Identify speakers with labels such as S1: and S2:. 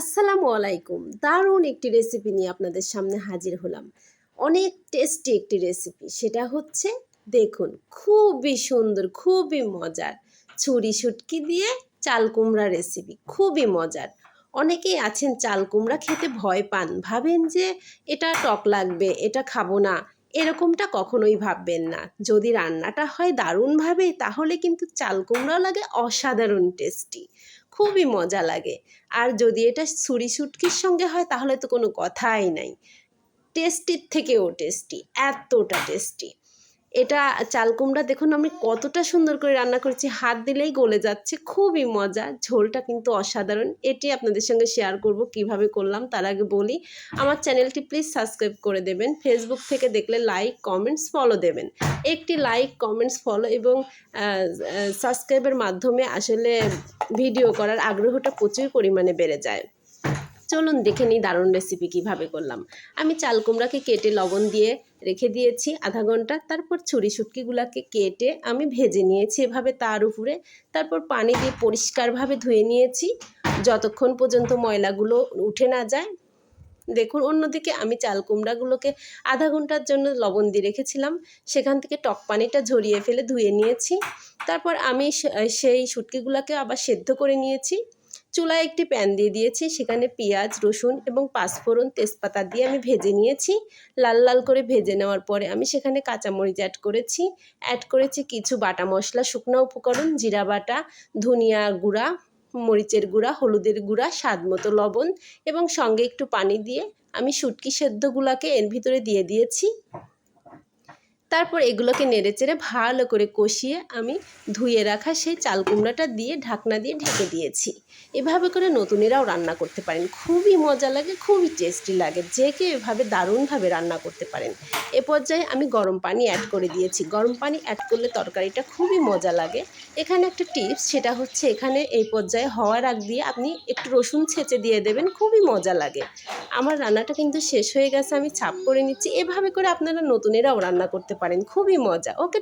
S1: আসসালামু আলাইকুম। দারুণ একটি রেসিপি নিয়ে আপনাদের সামনে হাজির হলাম। অনেক টেস্টি একটি রেসিপি সেটা হচ্ছে, দেখুন, খুবই সুন্দর, খুবই মজার ছুরি শুটকি দিয়ে চাল কুমড়া রেসিপি খুবই মজার। অনেকেই আছেন চাল কুমড়া খেতে ভয় পান। ভাবেন যে, এটা টক লাগবে, এটা খাব না। এরকমটা কখনোই ভাববেন না। যদি রান্নাটা হয় দারুণভাবে, তাহলে কিন্তু চাল কুমড়াও লাগে অসাধারণ টেস্টি খুবই মজা লাগে। আর যদি এটা ছুরি সুটকির সঙ্গে হয়, তাহলে তো কোনো কথাই নাই। টেস্টির থেকেও টেস্টি এতটা টেস্টি এটা চাল কুমড়া দেখুন, আমি কতটা সুন্দর করে রান্না করেছি। হাত দিলেই গলে যাচ্ছে, খুবই মজা। ঝোলটা কিন্তু অসাধারণ। এটি আপনাদের সঙ্গে শেয়ার করব কীভাবে করলাম, তার আগে বলি, আমার চ্যানেলটি প্লিজ সাবস্ক্রাইব করে দেবেন। ফেসবুক থেকে দেখলে লাইক কমেন্টস ফলো দেবেন। একটি লাইক কমেন্টস ফলো এবং সাবস্ক্রাইবের মাধ্যমে আসলে ভিডিও করার আগ্রহটা প্রচুর পরিমাণে বেড়ে যায়। চলুন দেখে নিই দারুণ রেসিপি কীভাবে করলাম। আমি চাল কুমড়াকে কেটে লবণ দিয়ে রেখে দিয়েছি আধা ঘণ্টা। তারপর ছুরি শুটকিগুলোকে কেটে আমি ভেজে নিয়েছি এভাবে তার উপরে। তারপর পানি দিয়ে পরিষ্কারভাবে ধুয়ে নিয়েছি। যতক্ষণ পর্যন্ত ময়লাগুলো উঠে না যায়। দেখুন, অন্যদিকে আমি চাল কুমড়াগুলোকে আধা ঘণ্টার জন্য লবণ দিয়ে রেখেছিলাম। সেখান থেকে টক পানিটা ঝরিয়ে ফেলে ধুয়ে নিয়েছি। তারপর আমি সেই শুটকিগুলোকে আবার সেদ্ধ করে নিয়েছি। চুলায় একটি প্যান দিয়ে দিয়েছি। সেখানে পেঁয়াজ, রসুন এবং পাঁচফোড়ন তেজপাতা দিয়ে আমি ভেজে নিয়েছি। লাল লাল করে ভেজে নেওয়ার পরে আমি সেখানে কাঁচামরিচ অ্যাড করেছি। অ্যাড করেছি কিছু বাটা মশলা, শুকনো উপকরণ, জিরা বাটা, ধনিয়া গুঁড়া, মরিচের গুঁড়া, হলুদের গুঁড়া, স্বাদ মতো লবণ এবং সঙ্গে একটু পানি দিয়ে আমি শুটকি সেদ্ধগুলোকে এর ভিতরে দিয়ে দিয়েছি। তারপর এগুলোকে নেড়েচেড়ে ভালো করে কষিয়ে আমি ধুয়ে রাখা সেই চাল কুমড়াটা দিয়ে ঢাকনা দিয়ে ঢেকে দিয়েছি। এভাবে করে নতুনেরাও রান্না করতে পারেন। খুবই মজা লাগে, খুবই টেস্টি লাগে। যে কেউ এভাবে দারুণভাবে রান্না করতে পারেন। এ পর্যায়ে আমি গরম পানি অ্যাড করে দিয়েছি। গরম পানি অ্যাড করলে তরকারিটা খুবই মজা লাগে। এখানে একটা টিপস, সেটা হচ্ছে এখানে এই পর্যায়ে হওয়ার আগ দিয়ে আপনি একটু রসুন ছেঁচে দিয়ে দেবেন, খুবই মজা লাগে। আমার রান্নাটা কিন্তু শেষ হয়ে গেছে, আমি ছাপ করে নিচ্ছি। এভাবে করে আপনারা নতুনেরাও রান্না করতে পারেন খুবই মজা। ওকে